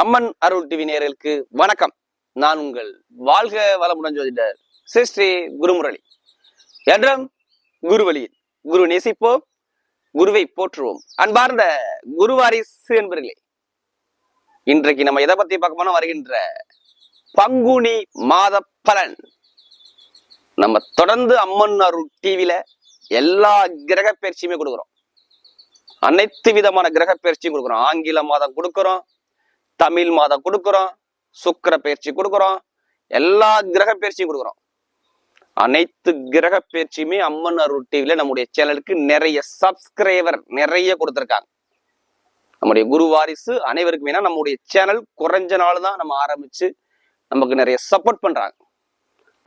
அம்மன் அருள் TV நேரலுக்கு வணக்கம். நான் உங்கள் வாழ்க வளமுடன் ஜோதிடர் ஸ்ரீ ஸ்ரீ குருமுரளி. என்றும் குருவழியில் குரு நேசிப்போம் குருவை போற்றுவோம். அன்பார்ந்த குருவாரிசு என்பர்களே இன்றைக்கு நம்ம எதை பத்தி பார்க்க வருகின்ற பங்குனி மாத பலன். நம்ம தொடர்ந்து அம்மன் அருள் டிவியில எல்லா கிரக பயிற்சியுமே கொடுக்குறோம். அனைத்து விதமான கிரக பயிற்சியும் கொடுக்குறோம். ஆங்கில மாதம் கொடுக்குறோம் தமிழ் மாதம் கொடுக்குறோம் சுக்கர பயிற்சி கொடுக்குறோம் எல்லா கிரக பயிற்சியும் கொடுக்குறோம். அனைத்து கிரக பயிற்சியுமே அம்மன் அருள் டிவியில நம்முடைய சேனலுக்கு நிறைய சப்ஸ்கிரைபர் நிறைய கொடுத்துருக்காங்க. நம்முடைய குரு வாரிசு அனைவருக்கும் நம்முடைய சேனல் குறைஞ்ச நாள் தான் நம்ம ஆரம்பிச்சு நமக்கு நிறைய சப்போர்ட் பண்றாங்க.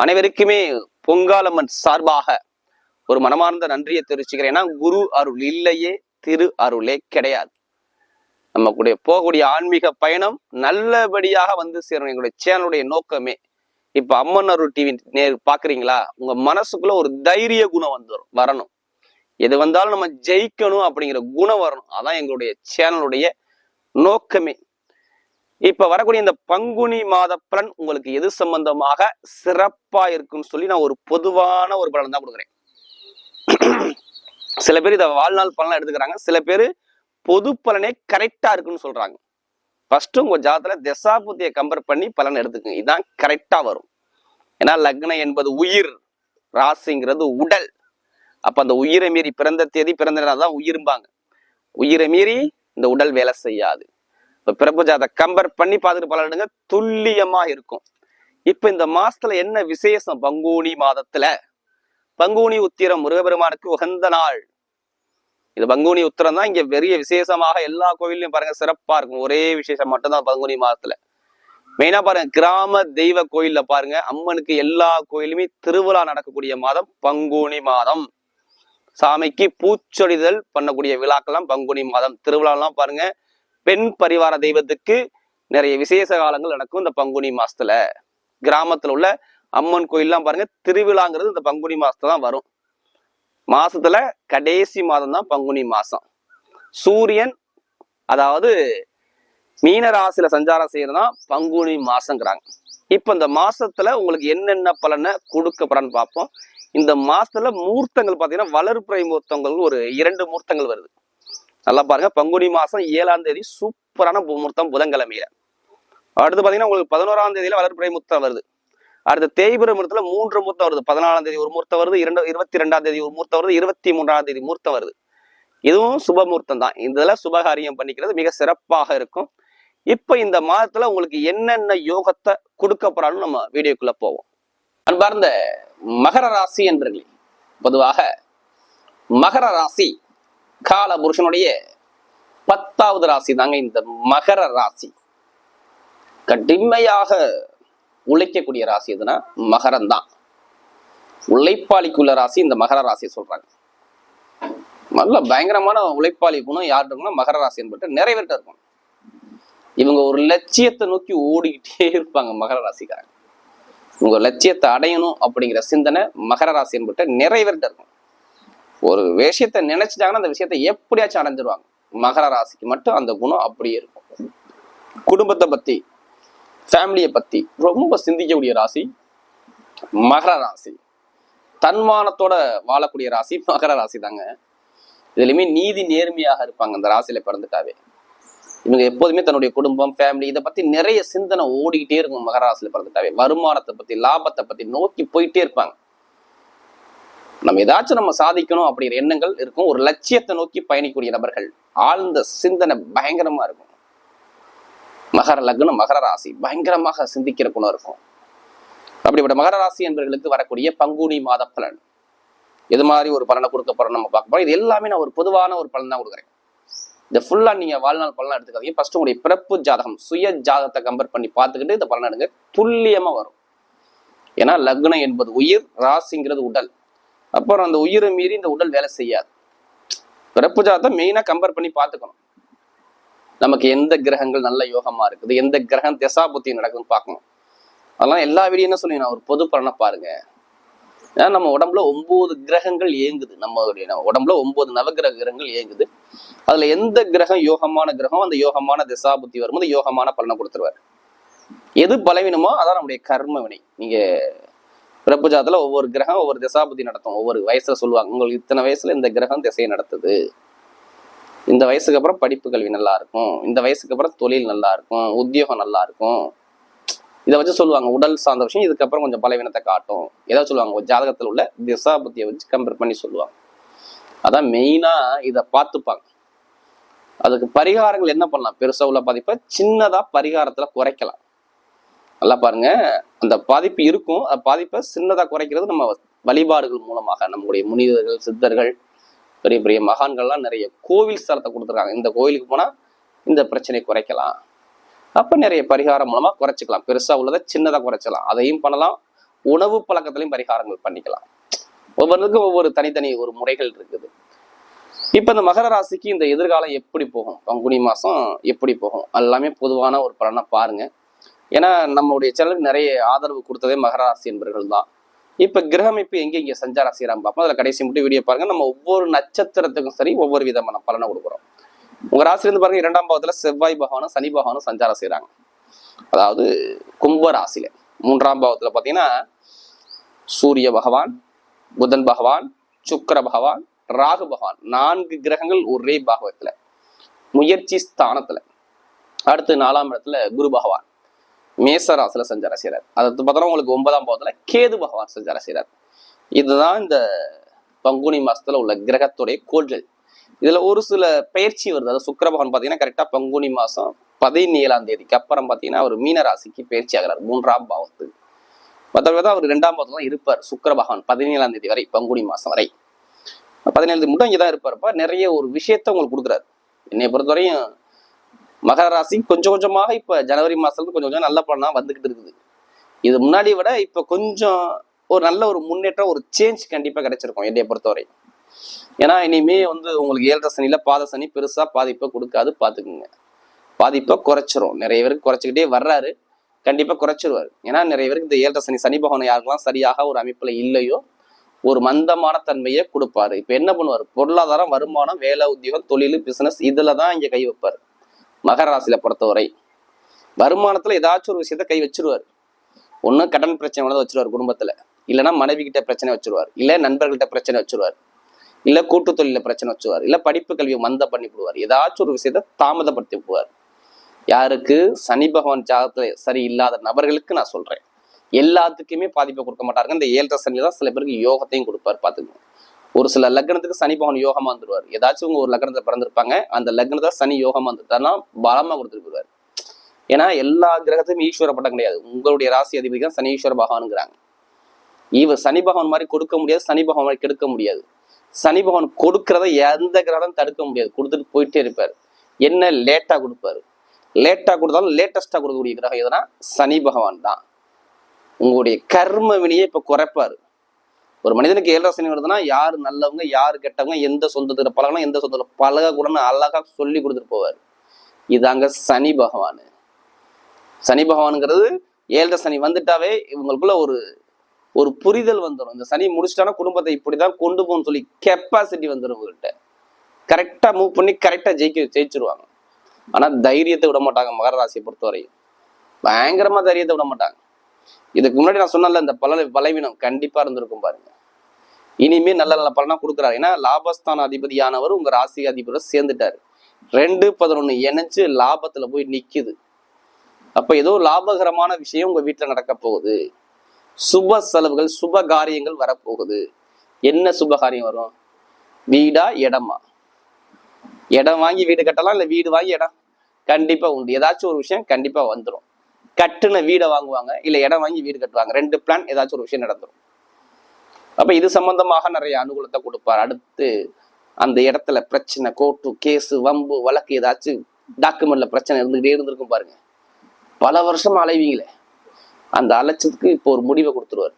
அனைவருக்குமே பொங்காலம்மன் சார்பாக ஒரு மனமார்ந்த நன்றியை தெரிவிச்சுக்கிறேன். ஏன்னா குரு அருள் இல்லையே திரு அருளே கிடையாது. நமக்குடைய போகக்கூடிய ஆன்மீக பயணம் நல்லபடியாக வந்து சேரணும். எங்களுடைய சேனலுடைய நோக்கமே. இப்ப அம்மன் அருள் டிவி நேர் பாக்குறீங்களா? உங்க மனசுக்குள்ள ஒரு தைரிய குணம் வந்துடும் வரணும். எது வந்தாலும் நம்ம ஜெயிக்கணும் அப்படிங்கிற குணம் வரணும். அதான் எங்களுடைய சேனலுடைய நோக்கமே. இப்ப வரக்கூடிய இந்த பங்குனி மாத பலன் உங்களுக்கு எது சம்பந்தமாக சிறப்பா இருக்குன்னு சொல்லி நான் ஒரு பொதுவான ஒரு பலன் தான் கொடுக்குறேன். சில பேர் இதை வாழ்நாள் பலனா எடுத்துக்கிறாங்க. சில பேர் பொது பலனே கரெக்டா இருக்குன்னு சொல்றாங்க. ஃபர்ஸ்ட் உங்க ஜாதத்துல தசாபுத்தியை கம்பேர் பண்ணி பலன் எடுத்துக்கங்க. இதுதான் கரெக்டா வரும். ஏன்னா லக்னம் என்பது உயிர் ராசிங்கிறது உடல். அப்ப அந்த உயிரை மீறி பிறந்த தேதி பிறந்த தான் உயிரும்பாங்க. உயிரை மீறி இந்த உடல் வேலை செய்யாது. இப்ப பிறப்பு ஜாத கம்பேர் பண்ணி பார்த்துட்டு பலன் எடுங்க. துல்லியமா இருக்கும். இப்ப இந்த மாசத்துல என்ன விசேஷம்? பங்குனி மாதத்துல. பங்குனி உத்திரம் முருகபெருமானுக்கு உகந்த நாள். இது பங்குனி உத்திரம் தான் இங்க பெரிய விசேஷமாக எல்லா கோவில்லையும் பாருங்க சிறப்பா இருக்கும். ஒரே விசேஷம் மட்டும்தான் பங்குனி மாதத்துல. மெயினா பாருங்க கிராம தெய்வ கோயில்ல பாருங்க அம்மனுக்கு எல்லா கோயிலுமே திருவிழா நடக்கக்கூடிய மாதம் பங்குனி மாதம். சாமிக்கு பூச்சொடிதல் பண்ணக்கூடிய விழாக்கள்லாம் பங்குனி மாதம். திருவிழாலாம் பாருங்க பெண் பரிவார தெய்வத்துக்கு நிறைய விசேஷ காலங்கள் நடக்கும் இந்த பங்குனி மாசத்துல கிராமத்துல உள்ள அம்மன் கோயில்லாம் பாருங்க திருவிழாங்கிறது இந்த பங்குனி மாசத்துல தான் வரும். மாசத்துல கடைசி மாதம் தான் பங்குனி மாசம். சூரியன் அதாவது மீன ராசியில சஞ்சாரம் செய்யறதுதான் பங்குனி மாசங்கிறாங்க. இப்ப இந்த மாசத்துல உங்களுக்கு என்னென்ன பலனை கொடுக்கப்படன்னு பார்ப்போம். இந்த மாசத்துல மூர்த்தங்கள் பாத்தீங்கன்னா வளர்ப்புறை மூர்த்தங்கள் ஒரு இரண்டு மூர்த்தங்கள் வருது. நல்லா பாருங்க பங்குனி மாசம் ஏழாம் தேதி சூப்பரான பு- மூர்த்தம் புதன்கிழமையில. அடுத்து பாத்தீங்கன்னா உங்களுக்கு பதினோராம் தேதியில வளர்ப்புறை மூர்த்தம் வருது. அடுத்த தேய்பிர மூர்த்தத்துல மூன்று மூர்த்தம் வருது. பதினாலாம் தேதி ஒரு மூர்த்தம் வருது இரண்டு இருபத்தி ரெண்டாம் தேதி ஒரு மூர்த்தம் வருது இருபத்தி மூன்றாம் தேதி மூர்த்தம் வருது. இதுவும் சுபமூர்த்தம் தான். இதெல்லாம் சுபகாரியம் பண்ணிக்கிறது மிக சிறப்பாக இருக்கும். இப்ப இந்த மாதத்துல உங்களுக்கு என்னென்ன யோகத்தை கொடுக்க போறாலும் நம்ம வீடியோக்குள்ள போவோம். அன்பார்ந்த மகர ராசி என்பர்களே பொதுவாக மகர ராசி கால புருஷனுடைய பத்தாவது ராசி தாங்க இந்த மகர ராசி. கடுமையாக உழைக்கக்கூடிய ராசி எதுனா மகரம் தான் உழைப்பாளிக்குள்ள ராசி இந்த மகர ராசியை சொல்றாங்க. நல்ல பயங்கரமான உழைப்பாளி குணம் யார் இருக்குன்னா மகர ராசி என்பட்டு நிறைவேற்ற இருக்கும். இவங்க ஒரு லட்சியத்தை நோக்கி ஓடிக்கிட்டே இருப்பாங்க மகர ராசிக்காரங்க. உங்க லட்சியத்தை அடையணும் அப்படிங்கிற சிந்தனை மகர ராசி என்பட்டு நிறைவேற்ற இருக்கும். ஒரு விஷயத்தை நினைச்சிட்டாங்கன்னா அந்த விஷயத்தை எப்படியாச்சும் அடைஞ்சிருவாங்க. மகர ராசிக்கு மட்டும் அந்த குணம் அப்படியே இருக்கும். குடும்பத்தை பத்தி ஃபேமிலியை பத்தி ரொம்ப சிந்திக்கக்கூடிய ராசி மகர ராசி. தன்மானத்தோட வாழக்கூடிய ராசி மகர ராசி தாங்க இதுலையுமே நீதி நேர்மையாக இருப்பாங்க அந்த ராசியில பிறந்துட்டாவே. இவங்க எப்போதுமே தன்னுடைய குடும்பம் ஃபேமிலி இதை பத்தி நிறைய சிந்தனை ஓடிக்கிட்டே இருக்கும் மகர ராசியில பிறந்துட்டாவே. வருமானத்தை பத்தி லாபத்தை பத்தி நோக்கி போயிட்டே இருப்பாங்க. நம்ம ஏதாச்சும் நம்ம சாதிக்கணும் அப்படிங்கிற எண்ணங்கள் இருக்கும். ஒரு லட்சியத்தை நோக்கி பயணிக்கக்கூடிய நபர்கள் ஆழ்ந்த சிந்தனை பயங்கரமா இருக்கும். மகர லக்னம் மகர ராசி. பயங்கரமாக சிந்திக்கிற குணம் இருக்கும். அப்படிப்பட்ட மகர ராசி என்பவர்களுக்கு வரக்கூடிய பங்குனி மாத பலன். எது மாதிரி ஒரு பலனை கொடுக்க போறோம் நம்ம பார்க்க போறோம். இது எல்லாமே நான் ஒரு பொதுவான ஒரு பலன் தான் கொடுக்குறேன். இந்த ஃபுல்லா நீங்க வாழ்நாள் பலனா எடுத்துக்காதீங்க. ஃபர்ஸ்ட் உங்களுடைய பிறப்பு ஜாதகம் சுய ஜாதகத்தை கம்பேர் பண்ணி பார்த்துக்கிட்டு இந்த பலன் எடுங்க. துல்லியமா வரும். ஏன்னா லக்னம் என்பது உயிர் ராசிங்கிறது உடல். அப்புறம் அந்த உயிரை மீறி இந்த உடல் வேலை செய்யாது. பிறப்பு ஜாதகம் மெயினா கம்பேர் பண்ணி பார்த்துக்கணும். நமக்கு எந்த கிரகங்கள் நல்ல யோகமா இருக்குது எந்த கிரகம் திசா புத்தி நடக்குதுன்னு பார்க்கணும். அதெல்லாம் எல்லா வீடியும் என்ன நான் ஒரு பொது பலனை பாருங்க. ஏன்னா நம்ம உடம்புல ஒன்பது கிரகங்கள் இயங்குது. நம்மளுடைய நம்ம உடம்புல ஒன்பது நவகிரக கிரகங்கள் இயங்குது. அதுல எந்த கிரகம் யோகமான கிரகம் அந்த யோகமான திசாபுத்தி வரும்போது யோகமான பலனை கொடுத்துருவாரு. எது பலவீனமோ அதான் நம்முடைய கர்ம வினை. நீங்க பிறப்பு ஜாதத்துல ஒவ்வொரு கிரகம் ஒவ்வொரு திசாபுத்தி நடத்தும். ஒவ்வொரு வயசுல சொல்லுவாங்க உங்களுக்கு இத்தனை வயசுல இந்த கிரகம் திசையை நடத்துது. இந்த வயசுக்கு அப்புறம் படிப்பு கல்வி நல்லா இருக்கும் இந்த வயசுக்கு அப்புறம் தொழில் நல்லா இருக்கும் உத்தியோகம் நல்லா இருக்கும் இதை வச்சு சொல்லுவாங்க உடல் சார்ந்த விஷயம். இதுக்கப்புறம் கொஞ்சம் பலவீனத்தை காட்டும். ஏதாவது சொல்லுவாங்க ஒரு ஜாதகத்தில் உள்ள திசா புத்தியை வச்சு கம்பேர் பண்ணி சொல்லுவாங்க. அதான் மெயினா இதை பார்த்துப்பாங்க. அதுக்கு பரிகாரங்கள் என்ன பண்ணலாம்? பெருசா உள்ள பாதிப்பை சின்னதா பரிகாரத்துல குறைக்கலாம். நல்லா பாருங்க. அந்த பாதிப்பு இருக்கும். அந்த பாதிப்பை சின்னதா குறைக்கிறது நம்ம வழிபாடுகள் மூலமாக நம்முடைய முனிவர்கள் சித்தர்கள் பெரிய பெரிய மகான்கள்லாம் நிறைய கோவில் ஸ்தலத்தை கொடுத்துருக்காங்க. இந்த கோயிலுக்கு போனால் இந்த பிரச்சனை குறைக்கலாம். அப்போ நிறைய பரிகாரம் மூலமாக குறைச்சிக்கலாம். பெருசாக உள்ளதை சின்னதாக குறைச்சலாம். அதையும் பண்ணலாம். உணவு பழக்கத்திலையும் பரிகாரங்கள் பண்ணிக்கலாம். ஒவ்வொருக்கும் ஒவ்வொரு தனித்தனி ஒரு முறைகள் இருக்குது. இப்போ இந்த மகர ராசிக்கு இந்த எதிர்காலம் எப்படி போகும்? பங்குனி மாதம் எப்படி போகும்? எல்லாமே பொதுவான ஒரு பலனை பாருங்க. ஏன்னா நம்மளுடைய சேனலுக்கு நிறைய ஆதரவு கொடுத்ததே மகர ராசி என்பர்கள் தான் இப்ப கிரகமைப்பு எங்க இங்க சஞ்சாரம் செய்யறாங்க பார்ப்போம். அதுல கடைசி மட்டும் வீடியோ பாருங்க. நம்ம ஒவ்வொரு நட்சத்திரத்துக்கும் சரி ஒவ்வொரு விதமான பலனை கொடுக்குறோம். உங்க ராசில பாருங்க இரண்டாம் பாவத்துல செவ்வாய் பகவானும் சனி பகவானும் சஞ்சாரம் செய்யறாங்க அதாவது கும்ப ராசியில. மூன்றாம் பாவத்துல பாத்தீங்கன்னா சூரிய பகவான் புதன் பகவான் சுக்கிர பகவான் ராகு பகவான். நான்கு கிரகங்கள் ஒரே பாகவத்துல. முயற்சி ஸ்தானத்துல. அடுத்து நாலாம் இடத்துல குரு பகவான். மேசராசில சஞ்சார சஞ்சாரம் செய்றார் அடுத்து உங்களுக்கு ஒன்பதாம் பாவத்துல கேது பகவான் சஞ்சாரம் செய்கிறார் இதுதான் இந்த பங்குனி மாசத்துல உள்ள கிரகத்துடைய கோள்கள். இதுல ஒரு சில பயிற்சி வருது. அதாவது சுக்கர பகவான் பார்த்தீங்கன்னா கரெக்டா பங்குனி மாசம் பதினேழாம் தேதிக்கு அப்புறம் பார்த்தீங்கன்னா அவர் மீனராசிக்கு பயிற்சி ஆகிறார். மூன்றாம் பாவத்துக்கு. மற்றவங்க அவர் ரெண்டாம் பாவத்துல தான் இருப்பார். சுக்கர பகவான் பதினேழாம் தேதி வரை பங்குனி மாசம் வரை. பதினேழு மட்டும் மட்டும் இங்கதான் இருப்பார்ப்பா நிறைய ஒரு விஷயத்த உங்களுக்கு கொடுக்குறாரு. என்னை பொறுத்தவரையும் மகர ராசி கொஞ்சம் கொஞ்சமாக இப்ப ஜனவரி மாதத்துலருந்து கொஞ்சம் கொஞ்சம் நல்ல பலனா வந்துகிட்டு இருக்குது. இது முன்னாடி விட இப்ப கொஞ்சம் ஒரு நல்ல ஒரு முன்னேற்றம் ஒரு சேஞ்ச் கண்டிப்பா கிடைச்சிருக்கும் என்னைய பொறுத்தவரை. ஏன்னா இனிமே வந்து உங்களுக்கு ஏழரை சனியில பாத சனி பெருசா பாதிப்பை கொடுக்காது பாத்துக்குங்க. பாதிப்பை குறைச்சிரும். நிறைய பேருக்கு குறைச்சிக்கிட்டே வர்றாரு. கண்டிப்பா குறைச்சிருவாரு. ஏன்னா நிறைய பேருக்கு இந்த ஏழரை சனி சனி பகவான் யாருக்கெல்லாம் சரியாக ஒரு அமைப்புல இல்லையோ ஒரு மந்தமான தன்மையை கொடுப்பாரு. இப்ப என்ன பண்ணுவார்? பொருளாதாரம் வருமானம் வேலை உத்தியோகம் தொழில் பிசினஸ் இதில் தான் இங்க கை வைப்பாரு. மகர ராசியில பொறுத்தவரை வருமானத்துல ஏதாச்சும் ஒரு விஷயத்த கை வச்சிருவார். ஒன்று கடன் பிரச்சனை வந்து வச்சிருவார் குடும்பத்துல. இல்லைன்னா மனைவி கிட்ட பிரச்சனை வச்சிருவார். இல்ல நண்பர்கள்ட்ட பிரச்சனை வச்சிருவார். இல்ல கூட்டு தொழில பிரச்சனை வச்சுருவார். இல்ல படிப்பு கல்வியை மந்த பண்ணி விடுவார். ஏதாச்சும் ஒரு விஷயத்த தாமதப்படுத்தி விடுவார். யாருக்கு? சனி பகவான் ஜாதகத்துல சரி இல்லாத நபர்களுக்கு நான் சொல்றேன். எல்லாத்துக்குமே பாதிப்பை கொடுக்க மாட்டாருங்க. இந்த ஏழரை சனி தான் சில பேருக்கு யோகத்தையும் கொடுப்பார் பாத்துக்கோங்க ஒரு சில லக்னத்துக்கு சனி பகவான் யோகமா வந்துருவார். ஏதாச்சும் உங்க ஒரு லக்னத்தை பிறந்திருப்பாங்க அந்த லக்னத்தை சனி யோகமா வந்துட்டாருன்னா பலமா கொடுத்துட்டு ஏன்னா எல்லா கிரகத்தையும் ஈஸ்வர பட்டம் கிடையாது. உங்களுடைய ராசி அதிபதி தான் சனி ஈஸ்வர பகவானுங்கிறாங்க. இவர் சனி பகவான் மாதிரி கொடுக்க முடியாது சனி பகவான் மாதிரி கெடுக்க முடியாது. சனி பகவான் கொடுக்கறத எந்த கிரகம் தடுக்க முடியாது. கொடுத்துட்டு போயிட்டே இருப்பார். என்ன லேட்டா கொடுப்பாரு? லேட்டா கொடுத்தாலும் லேட்டஸ்டா கொடுக்கக்கூடிய கிரகம் எதுனா சனி பகவான் தான். உங்களுடைய கர்ம வினையை இப்ப குறைப்பாரு. ஒரு மனிதனுக்கு ஏழரை சனி வருதுன்னா யார் நல்லவங்க யார் கெட்டவங்க எந்த சொந்தத்துல பழகணும் எந்த சொந்தத்துல பழகக்கூடாதுன்னு அழகா சொல்லி கொடுத்துட்டு போவார். இதாங்க சனி பகவான். சனி பகவானுங்கிறது ஏழரை சனி வந்துட்டாவே இவங்களுக்குள்ள ஒரு ஒரு புரிதல் வந்துடும் இந்த சனி முடிச்சிட்டானா குடும்பத்தை இப்படிதான் கொண்டு போகணும்னு சொல்லி கெப்பாசிட்டி வந்துடும் உங்கள்கிட்ட கரெக்டா மூவ் பண்ணி கரெக்டா ஜெயிக்க ஜெயிச்சிருவாங்க. ஆனா தைரியத்தை விட மாட்டாங்க மகர ராசியை பொறுத்தவரையும். பயங்கரமா தைரியத்தை விட மாட்டாங்க. இதுக்கு முன்னாடி நான் சொன்னல இந்த பல பலவீனம் கண்டிப்பா இருந்திருக்கும் பாருங்க. இனிமே நல்ல நல்ல பலனா கொடுக்குறாரு. ஏன்னா லாபஸ்தான அதிபதியானவர் உங்க ராசி அதிபரோட சேர்ந்துட்டாரு. ரெண்டு பதினொன்னு இணைச்சு லாபத்துல போய் நிக்குது. அப்ப ஏதோ லாபகரமான விஷயம் உங்க வீட்டுல நடக்க போகுது. சுப செலவுகள் சுப காரியங்கள் வரப்போகுது. என்ன சுப காரியம் வரும்? வீடா இடமா? இடம் வாங்கி வீடு கட்டலாம் இல்ல வீடு வாங்கி இடம்? கண்டிப்பா உண்டு. ஏதாச்சும் ஒரு விஷயம் கண்டிப்பா வந்துடும் கட்டுன வீடை வாங்குவாங்க இல்ல இடம் வாங்கி வீடு கட்டுவாங்க. ரெண்டு பிளான் ஏதாச்சும் ஒரு விஷயம் நடந்துடும் அப்ப இது சம்பந்தமாக நிறைய அனுகூலத்தை கொடுப்பார். அடுத்து அந்த இடத்துல பிரச்சனை கோர்ட்டு கேஸு வம்பு வழக்கு ஏதாச்சும் டாக்குமெண்ட்ல பிரச்சனை இருந்துகிட்டே இருந்திருக்கும் பாருங்க. பல வருஷம் அலைவீங்களே. அந்த அலைச்சதுக்கு இப்போ ஒரு முடிவை கொடுத்துருவாரு.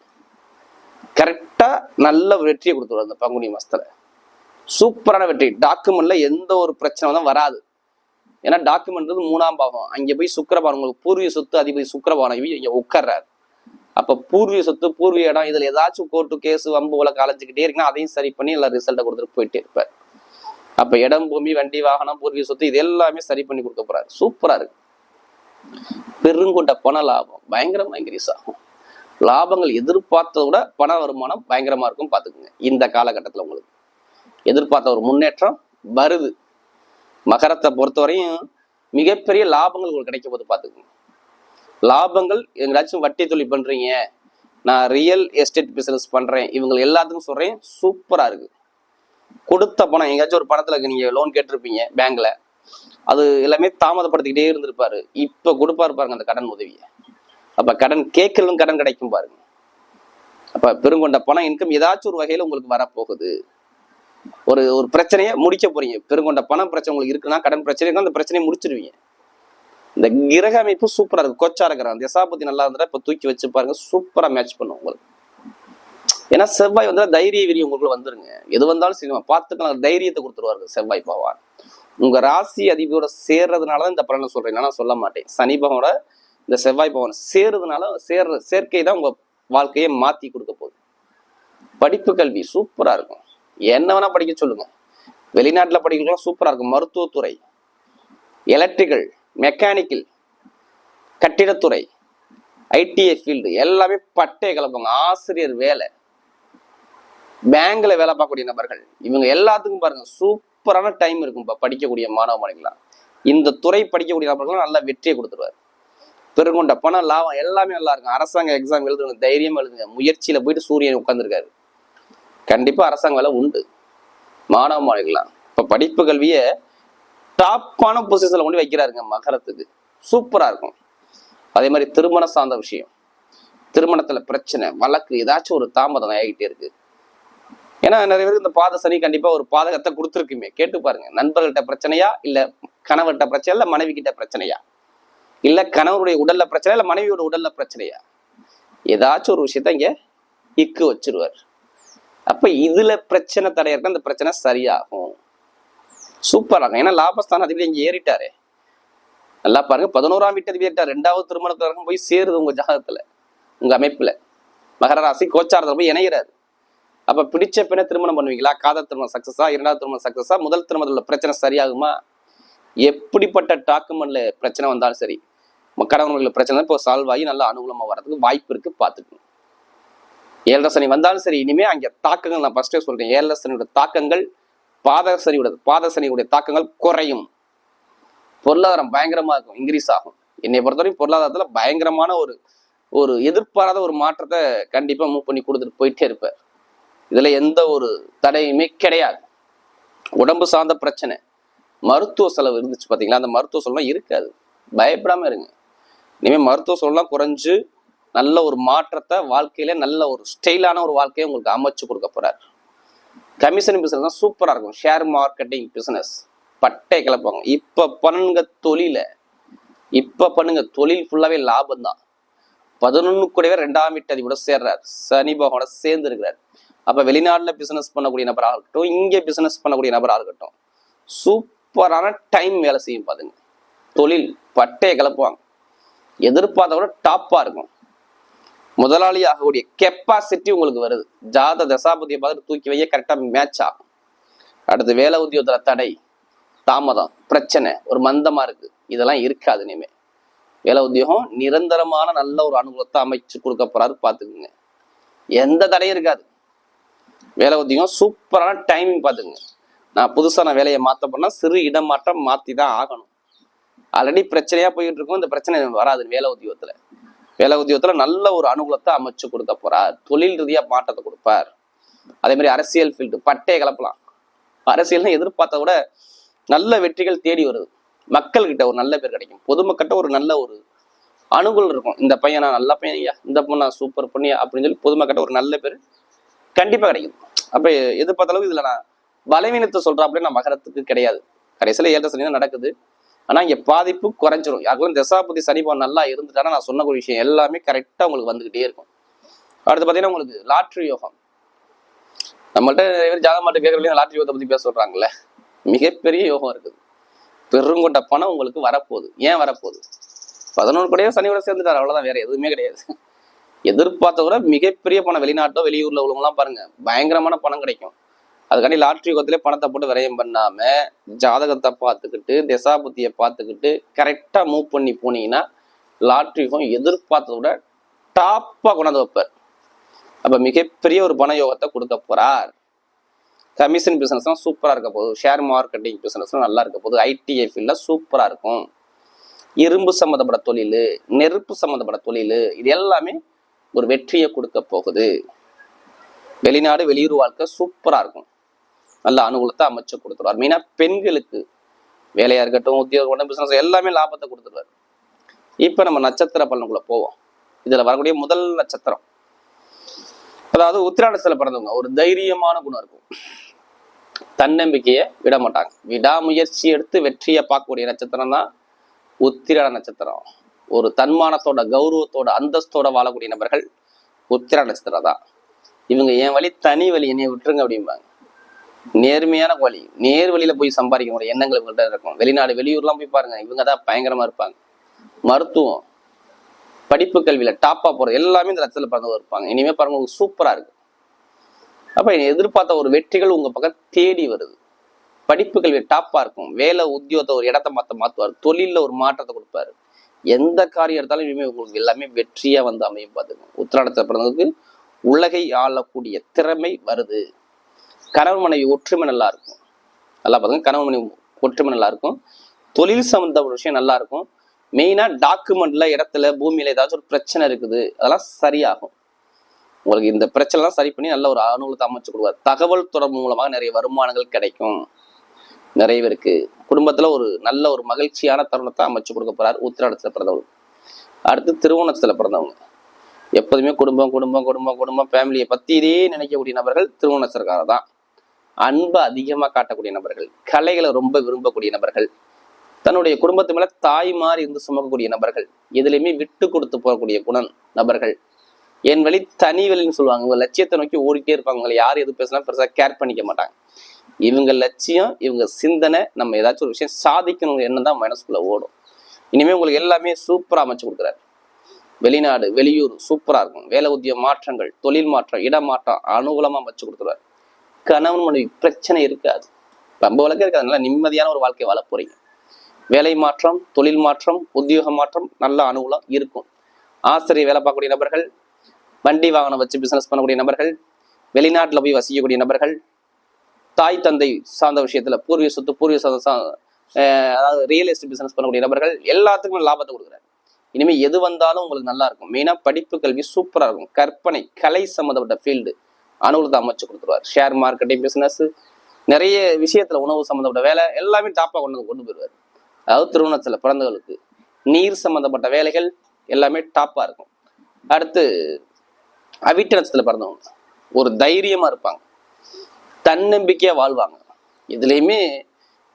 கரெக்டா நல்ல வெற்றியை கொடுத்துருவாரு அந்த பங்குனி மாசத்துல. சூப்பரான வெற்றி. டாக்குமெண்ட்ல எந்த ஒரு பிரச்சனை தான் வராது. ஏன்னா டாக்குமெண்ட் மூணாம் பாவம். அங்க போய் சுக்கரபானம் உங்களுக்கு பூர்வீக சொத்து அதிபதி சுக்கரபானம் இங்க உட்கார்றாரு. அப்ப பூர்வீக சொத்து பூர்வீக இடம் இதுல ஏதாச்சும் கோர்ட்டு கேஸ் வம்பு உலக அலைஞ்சுக்கிட்டே இருக்குன்னா அதையும் சரி பண்ணி எல்லா ரிசல்ட்டை கொடுத்துட்டு போயிட்டே இருப்பார். அப்ப இடம் பூமி வண்டி வாகனம் பூர்வீக சொத்து இது எல்லாமே சரி பண்ணி கொடுக்க போறாரு. சூப்பரா இருக்கு. பெருங்கொண்ட பண லாபம் பயங்கரமா இன்க்ரீஸ் ஆகும். லாபங்கள் எதிர்பார்த்ததை விட பண வருமானம் பயங்கரமா இருக்கும் பாத்துக்கோங்க இந்த காலகட்டத்தில் உங்களுக்கு. எதிர்பார்த்த ஒரு முன்னேற்றம் வருது. மகரத்தை பொறுத்தவரையும் மிகப்பெரிய லாபங்கள் உங்களுக்கு கிடைக்க போது பாத்துக்கோங்க லாபங்கள் எங்கேயாச்சும் வட்டி தொழில் பண்றீங்க. நான் ரியல் எஸ்டேட் பிசினஸ் பண்றேன். இவங்க எல்லாத்துக்கும் சொல்றேன் சூப்பரா இருக்கு. கொடுத்த பணம் எங்கேயாச்சும் ஒரு பணத்துல நீங்க லோன் கேட்டிருப்பீங்க பேங்க்ல அது எல்லாமே தாமதப்படுத்திக்கிட்டே இருந்திருப்பாரு. இப்ப கொடுப்பாரு பாருங்க அந்த கடன் உதவியை. அப்ப கடன் கேட்கலும் கடன் கிடைக்கும் பாருங்க. அப்ப பெருங்கொண்ட பணம் இன்கம் ஏதாச்சும் ஒரு வகையில உங்களுக்கு வரப்போகுது. ஒரு ஒரு பிரச்சனையை முடிக்க போறீங்க. பெருங்கொண்ட பணம் பிரச்சனை உங்களுக்கு இருக்குன்னா கடன் பிரச்சனை அந்த பிரச்சனையை முடிச்சிருவீங்க. இந்த கிரக அமைப்பு சூப்பரா இருக்கு. கொச்சா இருக்கிறான் தசாபதி நல்லா இருந்தா இப்ப தூக்கி வச்சு பாருங்க சூப்பரா மேட்ச் பண்ணும் உங்களுக்கு. ஏன்னா செவ்வாய் வந்து தைரிய விரி உங்களுக்குள்ள வந்துருங்க. எது வந்தாலும் சரி பார்த்துக்கலாம். தைரியத்தை கொடுத்துருவாரு செவ்வாய் பகவான். உங்க ராசி அதிபதியோட சேர்றதுனால தான் இந்த பலனை சொல்றேன். நான் சொல்ல மாட்டேன். சனி பகவானோட இந்த செவ்வாய் பகவான் சேர்றதுனால சேர்ற சேர்க்கை தான் உங்க வாழ்க்கையை மாத்தி கொடுக்க போகுது. படிப்பு கல்வி சூப்பரா இருக்கும். என்ன வேணா படிக்க சொல்லுங்க. வெளிநாட்டுல படிக்கலாம் சூப்பரா இருக்கும். மருத்துவத்துறை எலக்ட்ரிக்கல் மெக்கானிக்கல் கட்டிடத்துறை ஐடிஐ ஃபீல்டு எல்லாமே பட்டை கலப்பாங்க ஆசிரியர் வேலை. பேங்க்ல வேலை பார்க்கக்கூடிய நபர்கள் இவங்க எல்லாத்துக்கும் பாருங்க சூப்பரான டைம் இருக்கும்பா படிக்கக்கூடிய மாணவ மாணவிகளாம் இந்த துறை படிக்கக்கூடிய நபர்கள்லாம் நல்ல வெற்றியை கொடுத்துருவாரு. பெருங்கொண்ட பணம் லாபம் எல்லாமே நல்லா இருக்கும். அரசாங்க எக்ஸாம் எழுதுங்க தைரியமா எழுதுங்க. முயற்சியில போயிட்டு சூரியன் உட்காந்துருக்காரு கண்டிப்பா அரசாங்க வேலை உண்டு. மாணவ மாணவிகளாம் இப்ப படிப்பு கல்வியை டாப்பான பொசிஷன்ல கொண்டு வைக்கிறாருங்க மகரத்துக்கு. சூப்பரா இருக்கும். அதே மாதிரி திருமணம் சார்ந்த விஷயம். திருமணத்துல பிரச்சனை வழக்கு ஏதாச்சும் ஒரு தாமதம் ஆகிட்டே இருக்கு. ஏன்னா நிறைய பேருக்கு இந்த பாத சனி கண்டிப்பா ஒரு பாதகத்தை கொடுத்துருக்குமே. கேட்டு பாருங்க. நண்பர்கள்ட்ட பிரச்சனையா இல்ல கணவர்கிட்ட பிரச்சனை இல்ல மனைவி கிட்ட பிரச்சனையா? இல்ல கணவருடைய உடல்ல பிரச்சனை இல்ல மனைவியோட உடல்ல பிரச்சனையா? ஏதாச்சும் ஒரு விஷயத்த இங்க இக்கு வச்சிருவார். அப்ப இதுல பிரச்சனை தடையிறக்க அந்த பிரச்சனை சரியாகும். சூப்பராக இருக்கும். ஏன்னா லாபஸ்தான அதிபதி இங்கே ஏறிட்டாரு. நல்லா பாருங்க பதினோராம் வீட்டு அதிபதி ஏறிட்டார் ரெண்டாவது திருமணத்துல போய் சேருது உங்க ஜாதகத்துல உங்க அமைப்புல. மகர ராசி கோச்சாரத்துல போய் இணைகிறாரு அப்ப பிடிச்ச பின்ன திருமணம் பண்ணுவீங்களா? காதல் திருமணம் சக்சஸா இரண்டாவது திருமணம் சக்சஸா முதல் திருமணத்துல உள்ள பிரச்சனை சரியாகுமா? எப்படிப்பட்ட டாக்குமெண்ட்ல பிரச்சனை வந்தாலும் சரி கடவுள்கள பிரச்சனை இப்போ சால்வ் ஆகி நல்லா அனுகூலமா வர்றதுக்கு வாய்ப்பு இருக்கு பாத்துக்கணும் ஏழரை சனி வந்தாலும் சரி இனிமே அங்க தாக்கங்கள் நான் ஃபர்ஸ்டே சொல்றேன். ஏழரை சனியோட தாக்கங்கள் பாதசனியுடைய பாதசனியுடைய பாத சனியுடைய தாக்கங்கள் குறையும். பொருளாதாரம் பயங்கரமா இருக்கும் இன்க்ரீஸ் ஆகும். என்னை பொறுத்தவரைக்கும் பொருளாதாரத்துல பயங்கரமான ஒரு ஒரு எதிர்பாராத ஒரு மாற்றத்தை கண்டிப்பா மூவ் பண்ணி கொடுத்துட்டு போயிட்டே இருப்பார். இதுல எந்த ஒரு தடையுமே கிடையாது. உடம்பு சார்ந்த பிரச்சனை மருத்துவ செலவு இருந்துச்சு பாத்தீங்களா? அந்த மருத்துவ செலவுலாம் இருக்காது. பயப்படாம இருங்க. இனிமேல் மருத்துவ செலவுலாம் குறைஞ்சு நல்ல ஒரு மாற்றத்தை வாழ்க்கையில நல்ல ஒரு ஸ்டைலான ஒரு வாழ்க்கையை உங்களுக்கு அமைச்சு கொடுக்க போறாரு. கமிஷன் பிஸ்னஸ் தான் சூப்பராக இருக்கும். ஷேர் மார்க்கெட்டிங் பிஸ்னஸ் பட்டை கிளப்பாங்க இப்போ பண்ணுங்க தொழிலை. இப்போ பண்ணுங்க. தொழில் ஃபுல்லாகவே லாபம் தான் பதினொன்னு கூடவே ரெண்டாம் வீட்டு கூட சேர்றார். சனி பகவானோட சேர்ந்து இருக்கிறார் அப்ப வெளிநாட்டுல பண்ணக்கூடிய நபராக இருக்கட்டும் இங்கே பிஸ்னஸ் பண்ணக்கூடிய நபராக இருக்கட்டும் சூப்பரான டைம் வேலை செய்யும் பாருங்க. தொழில் பட்டையை கிளப்புவாங்க எதிர்பார்த்த கூட டாப்பாக இருக்கும். முதலாளி ஆகக்கூடிய கெப்பாசிட்டி உங்களுக்கு வருது. ஜாத தசாபதியை பார்த்துட்டு தூக்கி வைய கரெக்டா மேட்ச் ஆகும். அடுத்து வேலை உத்தியோகத்தில் தடை தாமதம் பிரச்சனை ஒரு மந்தமா இருக்கு. இதெல்லாம் இருக்காது இனிமேல் வேலை உத்தியோகம் நிரந்தரமான நல்ல ஒரு அனுகூலத்தை அமைச்சு கொடுக்க போறாரு பார்த்துக்குங்க. எந்த தடையும் இருக்காது. வேலை உத்தியோகம் சூப்பரான டைமிங் பாத்துக்குங்க நான் புதுசாக நான் வேலையை மாத்த போனால் சிறு இடமாற்றம் மாற்றி தான் ஆகணும். ஆல்ரெடி பிரச்சனையா போயிட்டு இருக்கும். இந்த பிரச்சனை வராது வேலை உத்தியோகத்தில். வேலை உத்தியோகத்துல நல்ல ஒரு அனுகூலத்தை அமைச்சு கொடுக்க போறார். தொழில் ரீதியா மாற்றத்தை கொடுப்பார். அதே மாதிரி அரசியல் ஃபீல்டு பட்டையை கலப்பலாம். அரசியல்னு எதிர்பார்த்த விட நல்ல வெற்றிகள் தேடி வருது. மக்கள்கிட்ட ஒரு நல்ல பேர் கிடைக்கும். பொதுமக்கள்கிட்ட ஒரு நல்ல ஒரு அணுகுல் இருக்கும். இந்த பையன் நான் நல்ல பையன் ஐயா இந்த பொண்ணு நான் சூப்பர் பொண்ணியா அப்படின்னு சொல்லி பொதுமக்கள்கிட்ட ஒரு நல்ல பேர் கண்டிப்பா கிடைக்கும். அப்ப எதிர்பார்த்த அளவுக்கு இதுல நான் பலவீனத்தை சொல்றாப்புல நான் மகரத்துக்கு கிடையாது. கடைசியில ஏற்ற சனி தான் நடக்குது. ஆனா இங்க பாதிப்பு குறைஞ்சிரும். யாருக்கும் தசாபதி சனிபவன் நல்லா இருந்துட்டானா நான் சொன்ன ஒரு விஷயம் எல்லாமே கரெக்டா உங்களுக்கு வந்துகிட்டே இருக்கும். அடுத்து பாத்தீங்கன்னா உங்களுக்கு லாட்ரி யோகம். நம்மள்ட்ட நிறைய பேர் ஜாதகம் மாட்டு கேட்கறதுல லாட்ரி யோகத்தை பத்தி பேச சொல்றாங்கல்ல. மிகப்பெரிய யோகம் இருக்குது. பெருங்கொண்ட பணம் உங்களுக்கு வரப்போகுது. ஏன் வரப்போகுது? பதினொன்று கூடயே சனியோட சேர்ந்துட்டார். அவ்வளவுதான். வேற எதுவுமே கிடையாது. எதிர்பார்த்த விட மிகப்பெரிய பணம் வெளிநாட்டோ வெளியூர்ல உள்ளவங்களாம் பாருங்க. பயங்கரமான பணம் கிடைக்கும். அதுக்காண்டி லாட்ரி யுகத்திலே பணத்தை போட்டு விரயம் பண்ணாம ஜாதகத்தை பார்த்துக்கிட்டு திசாபுத்தியை பார்த்துக்கிட்டு கரெக்டா மூவ் பண்ணி போனீங்கன்னா லாட்ரி யுகம் எதிர்பார்த்ததை விட டாப்பா கொண்டாந்து வைப்பார். அப்ப மிகப்பெரிய ஒரு பண யோகத்தை கொடுக்க போறார். கமிஷன் பிசினஸ்லாம் சூப்பரா இருக்க போகுது. ஷேர் மார்க்கெட்டிங் பிசினஸ்லாம் நல்லா இருக்க போகுது. ஐடிஐ ஃபீல்ட்ல சூப்பரா இருக்கும். இரும்பு சம்மந்தப்பட்ட தொழில் நெருப்பு சம்மந்தப்பட்ட தொழில் இது எல்லாமே ஒரு வெற்றியை கொடுக்க போகுது. வெளிநாடு வெளியூர் வாழ்க்கை சூப்பராக இருக்கும். நல்ல அனுகூலத்தை அமைச்சு கொடுத்துருவார். மெயினா பெண்களுக்கு வேலையா இருக்கட்டும் உத்தியோகம் பிசினஸ் எல்லாமே லாபத்தை கொடுத்துருவார். இப்ப நம்ம நட்சத்திர பலனுக்குள்ள போவோம். இதுல வரக்கூடிய முதல் நட்சத்திரம். அதாவது உத்திராடத்துல பிறந்தவங்க ஒரு தைரியமான குணம் இருக்கும். தன்னம்பிக்கையை விட மாட்டாங்க. விடாமுயற்சி எடுத்து வெற்றியை பார்க்கக்கூடிய நட்சத்திரம் தான் உத்திராட நட்சத்திரம். ஒரு தன்மானத்தோட கௌரவத்தோட அந்தஸ்தோட வாழக்கூடிய நபர்கள் உத்திராட நட்சத்திரம் தான். இவங்க என் வழி தனி வழி என்னைய விட்டுருங்க அப்படிம்பாங்க. நேர்மையான வழி நேர் வழியில போய் சம்பாதிக்க முடியும் எண்ணங்கள் உங்கள்கிட்ட இருக்கும். வெளிநாடு வெளியூர்லாம் போய் பாருங்க இவங்க தான் பயங்கரமா இருப்பாங்க. மருத்துவம் படிப்பு கல்வியில டாப்பா போறது எல்லாமே இந்த லட்சத்துல பிறந்தவங்க இருப்பாங்க. இனிமே பாருங்க உங்களுக்கு சூப்பரா இருக்கு. அப்ப எதிர்பார்த்த ஒரு வெற்றிகள் உங்க பக்கம் தேடி வருது. படிப்பு கல்வி டாப்பா இருக்கும். வேலை உத்தியோகத்தை ஒரு இடத்த மாத்த மாத்துவார். தொழில ஒரு மாற்றத்தை கொடுப்பாரு. எந்த காரியம் எடுத்தாலும் இனிமே உங்களுக்கு எல்லாமே வெற்றியா வந்து அமையும் பார்த்துக்கணும் உத்திராடத்தை பிறந்ததுக்கு உலகை ஆளக்கூடிய திறமை வருது. கணவன் மனைவி ஒற்றுமை நல்லா இருக்கும். நல்லா பார்த்துங்க கணவன் மனைவி ஒற்றுமை நல்லா இருக்கும். தொழில் சம்மந்தப்பட்ட ஒரு விஷயம் நல்லா இருக்கும். மெயினாக டாக்குமெண்ட்ல இடத்துல பூமியில ஏதாச்சும் ஒரு பிரச்சனை இருக்குது அதெல்லாம் சரியாகும். உங்களுக்கு இந்த பிரச்சனைலாம் சரி பண்ணி நல்ல ஒரு அனுகூலத்தை அமைச்சு கொடுவார் தகவல் தொடர்பு மூலமாக நிறைய வருமானங்கள் கிடைக்கும். நிறைய பேருக்கு. குடும்பத்துல ஒரு நல்ல ஒரு மகிழ்ச்சியான தருணத்தை அமைச்சு கொடுக்க போறார் உத்திராடத்துல பிறந்தவங்க அடுத்து திருவோணத்துல பிறந்தவங்க. எப்போதுமே குடும்பம் குடும்பம் குடும்பம் குடும்பம் ஃபேமிலியை பத்தி இதே நினைக்கக்கூடிய நபர்கள் திருவோணத்திற்காக தான். அன்பை அதிகமாக காட்டக்கூடிய நபர்கள் கலைகளை ரொம்ப விரும்பக்கூடிய நபர்கள் தன்னுடைய குடும்பத்து மேல தாய் மாறி இருந்து சுமக்கக்கூடிய நபர்கள் எதுலையுமே விட்டு கொடுத்து போகக்கூடிய குணம் நபர்கள். என் வழி தனி வழின்னு சொல்லுவாங்க. இவங்க லட்சியத்தை நோக்கி ஓடிட்டே இருப்பாங்க. உங்களை யார் எது பேசினா பெருசாக கேர் பண்ணிக்க மாட்டாங்க. இவங்க லட்சியம் இவங்க சிந்தனை நம்ம ஏதாச்சும் ஒரு விஷயம் சாதிக்கணுங்கிற எண்ணம் தான் மனசுக்குள்ள ஓடும். இனிமேல் உங்களுக்கு எல்லாமே சூப்பராக அமைச்சு கொடுக்குறாரு. வெளிநாடு வெளியூர் சூப்பராக இருக்கும். வேலை உத்திய மாற்றங்கள் தொழில் மாற்றம் இடமாற்றம் அனுகூலமாக அமைச்சு கொடுத்துருவாரு. கணவன் மனைவி பிரச்சனை இருக்காது. ரொம்ப வழக்கம் இருக்காது. நல்லா நிம்மதியான ஒரு வாழ்க்கை வாழ போறீங்க. வேலை மாற்றம் தொழில் மாற்றம் உத்தியோக மாற்றம் நல்ல அனுகூலம் இருக்கும். ஆசிரியர் வேலை பார்க்கக்கூடிய நபர்கள் வண்டி வாகனம் வச்சு பிசினஸ் பண்ணக்கூடிய நபர்கள் வெளிநாட்டில் போய் வசிக்கக்கூடிய நபர்கள் தாய் தந்தை சார்ந்த விஷயத்துல பூர்வீக சொத்து பூர்வீக சொத்து அதாவது ரியல் எஸ்டேட் பிசினஸ் பண்ணக்கூடிய நபர்கள் எல்லாத்துக்குமே லாபத்தை கொடுக்குறாரு. இனிமேல் எது வந்தாலும் உங்களுக்கு நல்லா இருக்கும். மெயினாக படிப்பு கல்வி சூப்பராக இருக்கும். கற்பனை கலை சம்மந்தப்பட்ட ஃபீல்டு அனுகூலத்தை அமைச்சு கொடுத்துருவார். ஷேர் மார்க்கெட்டிங் பிஸ்னஸ் நிறைய விஷயத்துல உணவு சம்மந்தப்பட்ட வேலை எல்லாமே டாப்பாக கொண்டு வந்து கொண்டு போயிடுவார். அதாவது திருவண்ணத்துல பிறந்தவர்களுக்கு நீர் சம்மந்தப்பட்ட வேலைகள் எல்லாமே டாப்பாக இருக்கும். அடுத்து அவிட்ட நட்சத்திரத்துல பிறந்தவங்க ஒரு தைரியமாக இருப்பாங்க. தன்னம்பிக்கையாக வாழ்வாங்க. இதுலேயுமே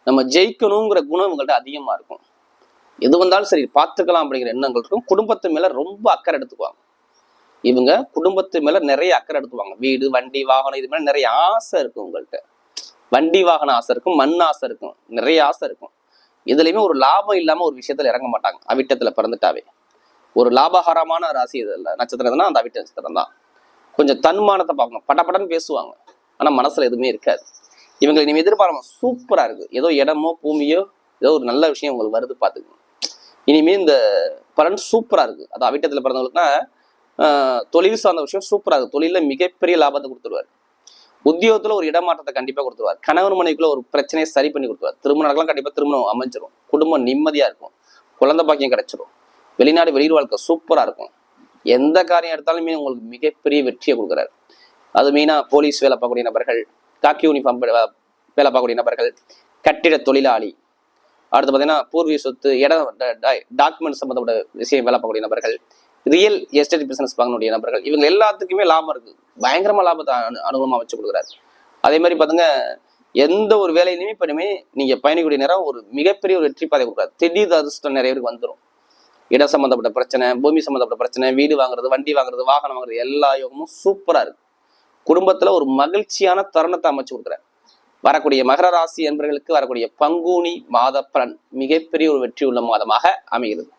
நம்ம ஜெயிக்கணுங்கிற குணம் இவங்கள்ட்ட அதிகமாக இருக்கும். எது வந்தாலும் சரி பார்த்துக்கலாம் அப்படிங்கிற எண்ணங்கள் இருக்கும். குடும்பத்து மேலே ரொம்ப அக்கறை எடுத்துக்குவாங்க. இவங்க குடும்பத்து மேல நிறைய அக்கறை எடுத்துவாங்க வீடு வண்டி வாகனம் இது மாதிரி நிறைய ஆசை இருக்கும் உங்கள்கிட்ட வண்டி வாகன ஆசை இருக்கும் மண் ஆசை இருக்கும். நிறைய ஆசை இருக்கும். இதுலயுமே ஒரு லாபம் இல்லாம ஒரு விஷயத்துல இறங்க மாட்டாங்க. அவிட்டத்துல பிறந்துட்டாவே. ஒரு லாபகரமான ராசி இது இல்லை. நட்சத்திரம்னா அந்த அவிட்ட நட்சத்திரம் தான். கொஞ்சம் தன்மானத்தை பார்க்கணும். படப்படன்னு பேசுவாங்க. ஆனா மனசுல எதுவுமே இருக்காது. இவங்க நீங்க எதிர்பார்க்கணும் சூப்பரா இருக்கு. ஏதோ இடமோ பூமியோ ஏதோ ஒரு நல்ல விஷயம் உங்களுக்கு வருது பாத்துக்கணும் இனிமே இந்த பலன் சூப்பரா இருக்கு. அது அவிட்டத்துல பிறந்தவங்களுக்குன்னா தொழில் சார்ந்த விஷயம் சூப்பரா இருக்கும் தொழில மிகப்பெரிய லாபத்தை கொடுத்துருவாரு. உத்தியோகத்துல ஒரு இடமாற்றத்தை கண்டிப்பாக கொடுத்துருவார். கணவன் மனைவிக்குள்ள ஒரு பிரச்சனையை சரி பண்ணி கொடுத்துருவார். திருமணம் நடக்கலாம் கண்டிப்பா திருமணம் அமைஞ்சிரும். குடும்பம் நிம்மதியாக இருக்கும். குழந்தை பாக்கியம் கிடைச்சிரும். வெளிநாடு வெளியூர் வாழ்க்கை சூப்பரா இருக்கும். எந்த காரியம் எடுத்தாலுமே உங்களுக்கு மிகப்பெரிய வெற்றியை கொடுக்குறாரு. அது மெயினா போலீஸ் வேலை பார்க்கக்கூடிய நபர்கள் காக்கி யூனிஃபார்ம் வேலை பார்க்கக்கூடிய நபர்கள் கட்டிட தொழிலாளி அடுத்து பார்த்தீங்கன்னா பூர்வீக சொத்து இடம் டாக்குமெண்ட் சம்மந்தப்பட்ட விஷயம் வேலை பார்க்கக்கூடிய நபர்கள் ரியல் எஸ்டேட் பிசினஸ் பார்க்கக்கூடிய நபர்கள். இவங்க எல்லாத்துக்குமே லாபம் இருக்கு. பயங்கரமா லாபத்தை அனு அனுகூலமா வச்சு கொடுக்குறாரு. அதே மாதிரி பாத்துங்க எந்த ஒரு வேலையிலுமே இப்ப நீங்க பயணிக்கூடிய நேரம் ஒரு மிகப்பெரிய ஒரு வெற்றி பாதை கொடுக்குறாரு. திடீர் அதிர்ஷ்டம் நிறைய பேருக்கு வந்துடும் இடம் சம்பந்தப்பட்ட பிரச்சனை பூமி சம்பந்தப்பட்ட பிரச்சனை வீடு வாங்குறது வண்டி வாங்குறது வாகனம் வாங்குறது எல்லா யோகமும் சூப்பரா இருக்கு. குடும்பத்துல ஒரு மகிழ்ச்சியான தருணத்தை அமைச்சு கொடுக்குறாரு. வரக்கூடிய மகர ராசி என்பவர்களுக்கு வரக்கூடிய பங்குனி மாத பலன் மிகப்பெரிய ஒரு வெற்றி உள்ள மாதமாக அமைகிறது.